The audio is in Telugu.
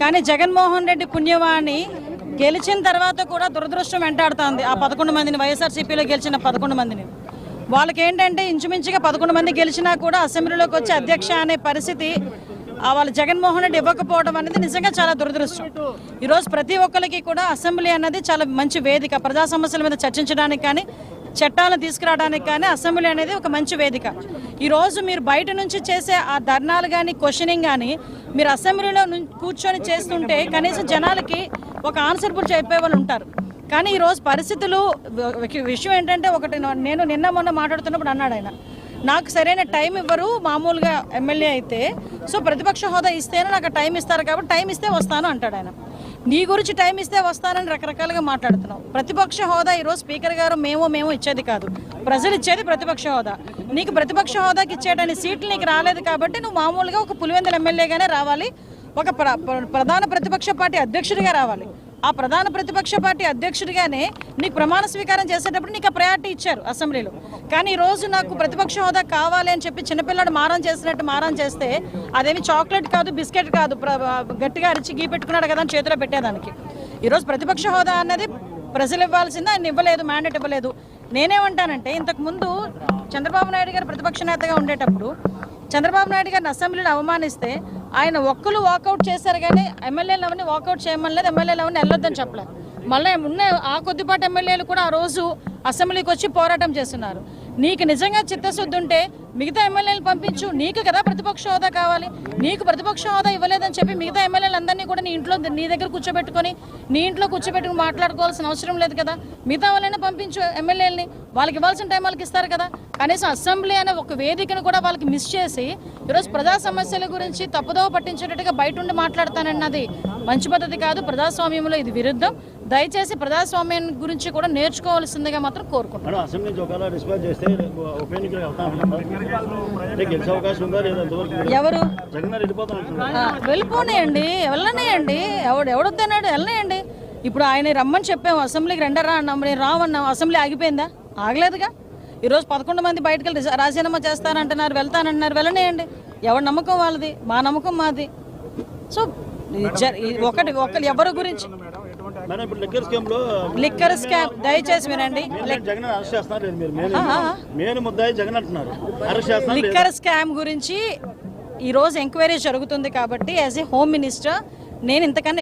కానీ జగన్మోహన్ రెడ్డి పుణ్యవాణి గెలిచిన తర్వాత కూడా దురదృష్టం వెంటాడుతుంది. ఆ పదకొండు మందిని వైఎస్ఆర్సీపీలో గెలిచిన పదకొండు మందిని. వాళ్ళకి ఏంటంటే ఇంచుమించుగా పదకొండు మంది గెలిచినా కూడా అసెంబ్లీలోకి వచ్చి అధ్యక్ష అనే పరిస్థితి వాళ్ళు వాళ్ళ జగన్మోహన్ రెడ్డి ఇవ్వకపోవడం అనేది నిజంగా చాలా దురదృష్టం. ఈరోజు ప్రతి ఒక్కరికి కూడా అసెంబ్లీ అన్నది చాలా మంచి వేదిక. ప్రజా సమస్యల మీద చర్చించడానికి కానీ చట్టాలను తీసుకురావడానికి కానీ అసెంబ్లీ అనేది ఒక మంచి వేదిక. ఈరోజు మీరు బయట నుంచి చేసే ఆ ధర్నాలు కానీ క్వశ్చనింగ్ కానీ మీరు అసెంబ్లీలో కూర్చొని చేస్తుంటే కనీసం జనాలకి ఒక ఆన్సర్బుల్ చెప్పే వాళ్ళు ఉంటారు. కానీ ఈరోజు పరిస్థితులు విషయం ఏంటంటే ఒకటి నేను నిన్న మొన్న మాట్లాడుతున్నప్పుడు అన్నాడు ఆయన. నాకు సరైన టైం ఇవ్వరు మామూలుగా ఎమ్మెల్యే అయితే. సో ప్రతిపక్ష హోదా ఇస్తేనే నాకు టైం ఇస్తారు కాబట్టి టైం ఇస్తే వస్తాను అంటాడు ఆయన. నీ గురించి టైం ఇస్తే వస్తానని రకరకాలుగా మాట్లాడుతున్నావు. ప్రతిపక్ష హోదా ఈరోజు స్పీకర్ గారు మేము మేము ఇచ్చేది కాదు. ప్రజలు ఇచ్చేది ప్రతిపక్ష హోదా. నీకు ప్రతిపక్ష హోదాకి ఇచ్చేటని సీట్లు నీకు రాలేదు కాబట్టి నువ్వు మామూలుగా ఒక పులివెందుల ఎమ్మెల్యేగానే రావాలి. ఒక ప్ర- ప్ర- ప్రధాన ప్రతిపక్ష పార్టీ అధ్యక్షుడిగా రావాలి. ఆ ప్రధాన ప్రతిపక్ష పార్టీ అధ్యక్షుడిగానే నీకు ప్రమాణ స్వీకారం చేసేటప్పుడు నీకు ఆ ప్రయారిటీ ఇచ్చారు అసెంబ్లీలో. కానీ ఈ రోజు నాకు ప్రతిపక్ష హోదా కావాలి అని చెప్పి చిన్నపిల్లడు మారం చేసినట్టు మారం చేస్తే అదేమి చాక్లెట్ కాదు బిస్కెట్ కాదు ప్ర- గట్టిగా అరిచి గీ పెట్టుకున్నాడు కదా అని చేతిలో పెట్టేదానికి. ఈరోజు ప్రతిపక్ష హోదా అన్నది ప్రజలు ఇవ్వాల్సిందే ఆయన ఇవ్వలేదు మ్యాండేట్ ఇవ్వలేదు. నేనేమంటానంటే ఇంతకు ముందు చంద్రబాబు నాయుడు గారు ప్రతిపక్ష నేతగా ఉండేటప్పుడు చంద్రబాబు నాయుడు గారిని అసెంబ్లీలో అవమానిస్తే ఆయన ఒక్కరు వాకౌట్ చేశారు కానీ ఎమ్మెల్యేలు అవన్నీ వాకౌట్ చేయమని లేదు ఎమ్మెల్యేలు అవన్నీ వెళ్ళొద్దని చెప్పలేదు. మళ్ళీ ఉన్న ఆ కొద్దిపాటి ఎమ్మెల్యేలు కూడా ఆ రోజు అసెంబ్లీకి వచ్చి పోరాటం చేస్తున్నారు. నీకు నిజంగా చిత్తశుద్ధి ఉంటే మిగతా ఎమ్మెల్యేలు పంపించు. నీకు కదా ప్రతిపక్ష హోదా కావాలి. నీకు ప్రతిపక్ష హోదా ఇవ్వలేదని చెప్పి మిగతా ఎమ్మెల్యేలందరినీ కూడా నీ ఇంట్లో నీ దగ్గర కూర్చోబెట్టుకొని నీ ఇంట్లో కూర్చోబెట్టుకుని మాట్లాడుకోవాల్సిన అవసరం లేదు కదా. మిగతా వాళ్ళైనా పంపించు ఎమ్మెల్యేలని. వాళ్ళకి ఇవ్వాల్సిన టైం వాళ్ళకి ఇస్తారు కదా. కనీసం అసెంబ్లీ అనే ఒక వేదికను కూడా వాళ్ళకి మిస్ చేసి ఈరోజు ప్రజా సమస్యల గురించి తప్పుదోవ పట్టించేటట్టుగా బయట ఉండి మాట్లాడతానన్నది మంచి పద్ధతి కాదు. ప్రజాస్వామ్యంలో ఇది విరుద్ధం. దయచేసి ప్రజాస్వామ్యం గురించి కూడా నేర్చుకోవాల్సిందిగా మాత్రం కోరుకుంటున్నాను. అసెంబ్లీ ఒకవేళ చేస్తే ఎవరు? వెళ్ళిపోనేయండి వెళ్ళనేయండి. ఎవడు ఎవడొద్దన్నాడు వెళ్ళనేయండి. ఇప్పుడు ఆయన రమ్మని చెప్పాము అసెంబ్లీకి రెండరా అన్నాం నేను రావన్నాం అసెంబ్లీ ఆగిపోయిందా? ఆగలేదుగా. ఈరోజు పదకొండు మంది బయటకు రాజీనామా చేస్తానంటున్నారు వెళ్తానంటున్నారు వెళ్ళనేయండి. ఎవరి నమ్మకం వాళ్ళది? మా నమ్మకం మాది. సో ఒకటి ఒకరు ఎవరి గురించి? లిక్కర్ స్కీమ్ దయచేసి వినండి? లిక్కర్ స్కామ్ గురించి ఈరోజు ఎంక్వైరీ జరుగుతుంది కాబట్టి యాజ్ ఏ హోమ్ మినిస్టర్ నేను ఇంతకన్నా